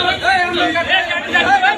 ਇਹ ਕੱਟ ਜਾ।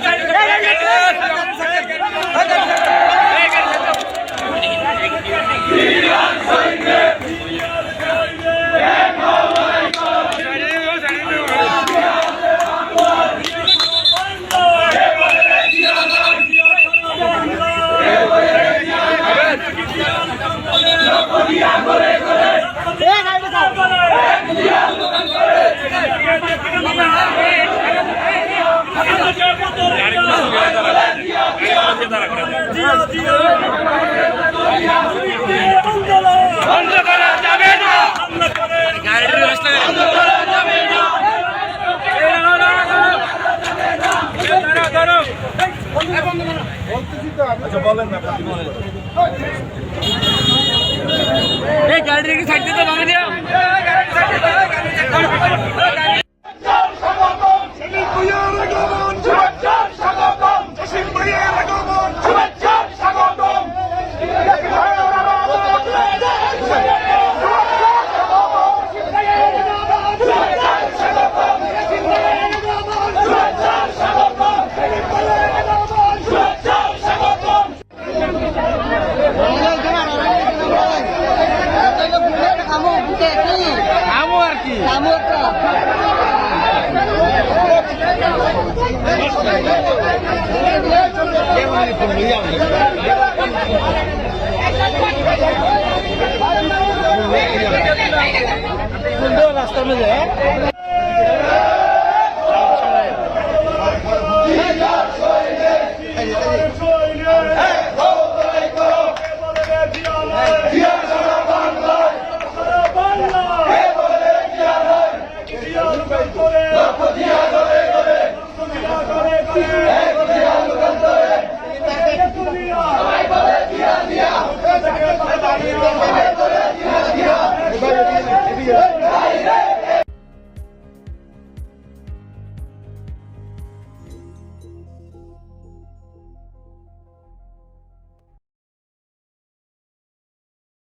গাড়িটাকে গাড়ি দিতে ভাঙা দিয়া খামো রাস্তার মধ্যে India.